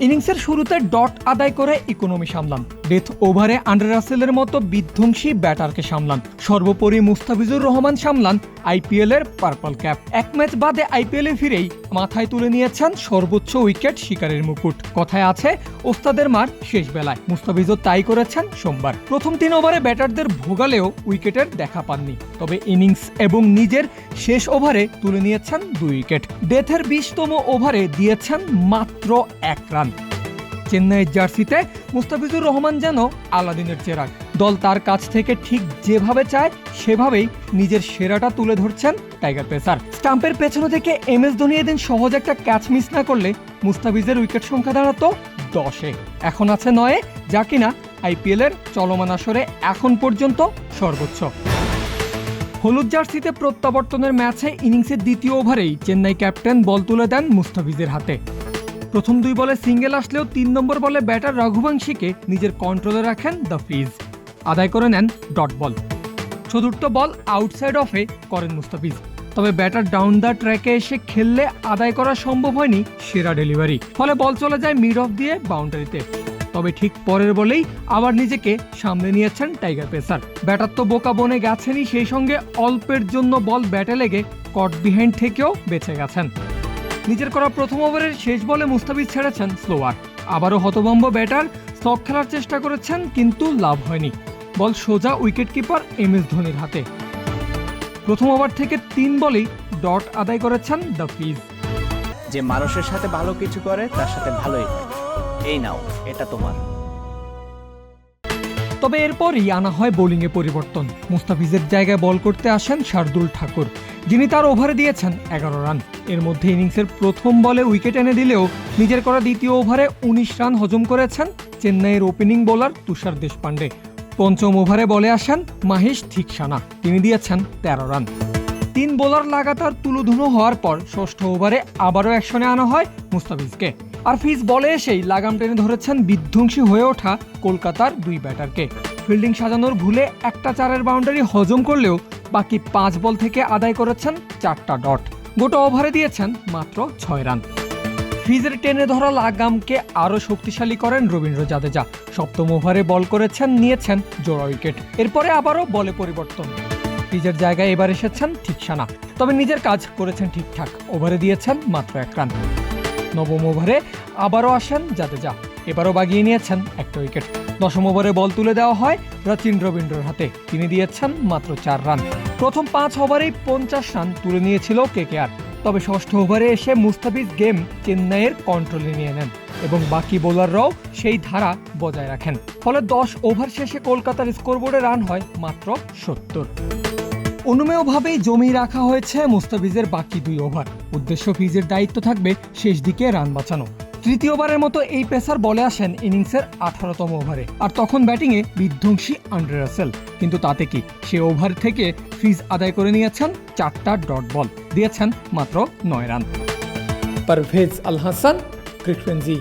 ইনিংসের শুরুতে ডট আদায় করে ইকোনমি সামলান। ডেথ ওভারে আন্ডার রাসেলের মতো বিধ্বংসী ব্যাটারকে সামলান। সর্বোপরি মুস্তাফিজুর রহমান সামলান আইপিএল এর পার্পল ক্যাপ। এক ম্যাচ বাদে আইপিএলে ফিরেই মাথায় তুলে নিয়েছেন সর্বোচ্চ উইকেট শিকারের মুকুট। কথায় আছে, ওস্তাদের মার শেষ বেলায়। মুস্তাফিজও তাই করেছেন সোমবার। প্রথম তিন ওভারে ব্যাটারদের ভোগালেও উইকেটের দেখা পাননি। তবে ইনিংস এবং নিজের শেষ ওভারে তুলে নিয়েছেন দুই উইকেট। ডেথের বিশতম ওভারে দিয়েছেন মাত্র এক রান। চেন্নাইয়ের জার্সিতে মুস্তাফিজুর রহমান যেন আলাদিনের চেরাগ। দল তার কাছ থেকে ঠিক যেভাবে চায়, সেভাবেই নিজের সেরাটা তুলে ধরছেন টাইগার পেসার। স্টাম্পের পেছনে থেকে এম এস ধোনি এদিন সহজ একটা ক্যাচ মিস না করলে মুস্তাফিজের উইকেট সংখ্যা দাঁড়াতো দশে। এখন আছে নয়ে, যা কিনা আইপিএল এর চলমান আসরে এখন পর্যন্ত সর্বোচ্চ। হলুদ জার্সিতে প্রত্যাবর্তনের ম্যাচে ইনিংসের দ্বিতীয় ওভারেই চেন্নাই ক্যাপ্টেন বল তুলে দেন মুস্তাফিজের হাতে। প্রথম দুই বলে সিঙ্গেল আসলেও তিন নম্বর বলে ব্যাটার রঘুবংশীকে নিজের কন্ট্রোলে রাখেন দ্য ফ্রিজ আদায় করে নেন ডট বল। চতুর্থ বল আউটসাইড অফে করেন মুস্তাফিজ। তবে ব্যাটার ডাউন দ্য ট্র্যাকে এসে খেললে আদায় করা সম্ভব হয়নি সেরা ডেলিভারি ফলে বল চলে যায় মিড অফ দিয়ে বাউন্ডারিতে তবে ঠিক পরের বলেই আবার নিজেকে সামনে নিয়েছেন টাইগার পেসার ব্যাটার তো বোকা বনে গেছেনই, সেই সঙ্গে অল্পের জন্য বল ব্যাটে লেগে কট বিহাইন্ড থেকেও বেঁচে গেছেন। নিজের করা প্রথম ওভারের শেষ বলে মুস্তাফিজ ছেড়েছেন স্লোয়ার। আবারও হতভম্ব ব্যাটার স্টক খেলার চেষ্টা করেছেন, কিন্তু লাভ হয়নি। বল সোজা উইকেট কিপার এম এস ধোনির হাতে। প্রথম ওভার থেকে তিন বলেই ডট আদায় করেছেন দ্য ফিজ যে মানুষের সাথে ভালো কিছু করে, তার সাথে ভালোই এই নাও, এটা তোমার। তবে এরপরই আনা হয় বোলিংয়ে পরিবর্তন। মুস্তাফিজের জায়গায় বল করতে আসেন শার্দুল ঠাকুর, যিনি তার ওভারে দিয়েছেন এগারো রান। এর মধ্যে ইনিংসের প্রথম বলে উইকেট এনে দিলেও নিজের করা দ্বিতীয় ওভারে উনিশ রান হজম করেছেন চেন্নাইয়ের ওপেনিং বোলার তুষার দেশপান্ডে পঞ্চম ওভারে বলে আসেন মাহেশ থিকসানা তিনি দিয়েছেন তেরো রান। তিন বোলার লাগাতার তুলোধুনো হওয়ার পর ষষ্ঠ ওভারে আবারও অ্যাকশনে আনা হয় মুস্তাফিজকে। আর ফিজ বলে এসেই লাগাম টেনে ধরেছেন বিধ্বংসী হয়ে ওঠা কলকাতার দুই ব্যাটারকে। ফিল্ডিং সাজানোর ভুলে একটা চারের বাউন্ডারি হজম করলেও বাকি পাঁচ বল থেকে আদায় করেছেন চারটা ডট। গোটা ওভারে দিয়েছেন মাত্র ছয় রান। ফিজের টেনে ধরা লাগামকে আরও শক্তিশালী করেন রবীন্দ্র জাদেজা। সপ্তম ওভারে বল করেছেন, নিয়েছেন জোড়া উইকেট। এরপরে আবারও বলে পরিবর্তন। ফিজের জায়গায় এবার এসেছেন ঠিকসানা। তবে নিজের কাজ করেছেন ঠিকঠাক। ওভারে দিয়েছেন মাত্র এক রান। নবম ওভারে আবারও আসেন জাদেজা। এবারও বাগিয়ে নিয়েছেন একটা উইকেট। দশম ওভারে বল তুলে দেওয়া হয় রচিন রবীন্দ্রর হাতে। তিনি দিয়েছেন মাত্র চার রান। প্রথম পাঁচ ওভারেই পঞ্চাশ রান তুলে নিয়েছিল কেকেআর। তবে ষষ্ঠ ওভারে এসে মুস্তাফিজ গেম চেন্নাইয়ের কন্ট্রোলে নিয়ে নেন এবং বাকি বোলাররাও সেই ধারা বজায় রাখেন। ফলে দশ ওভার শেষে কলকাতার স্কোরবোর্ডে রান হয় মাত্র সত্তর। অনুমেয়ভাবেই জমি রাখা হয়েছে মুস্তাফিজের বাকি দুই ওভার। উদ্দেশ্য ফিজের দায়িত্ব থাকবে শেষ দিকে রান বাঁচানো। তৃতীয়বারের মতো এই পেসার বলে আসেন ইনিংসের আঠারোতম ওভারে। আর তখন ব্যাটিংয়ে বিধ্বংসী আন্ড্রে রাসেল। কিন্তু তাতে কি? সে ওভার থেকে ফিজ আদায় করে নিয়েছেন চারটা ডট বল। দিয়েছেন মাত্র নয় রান। পারভেজ আল হাসান ফ্রিকোয়েন্সি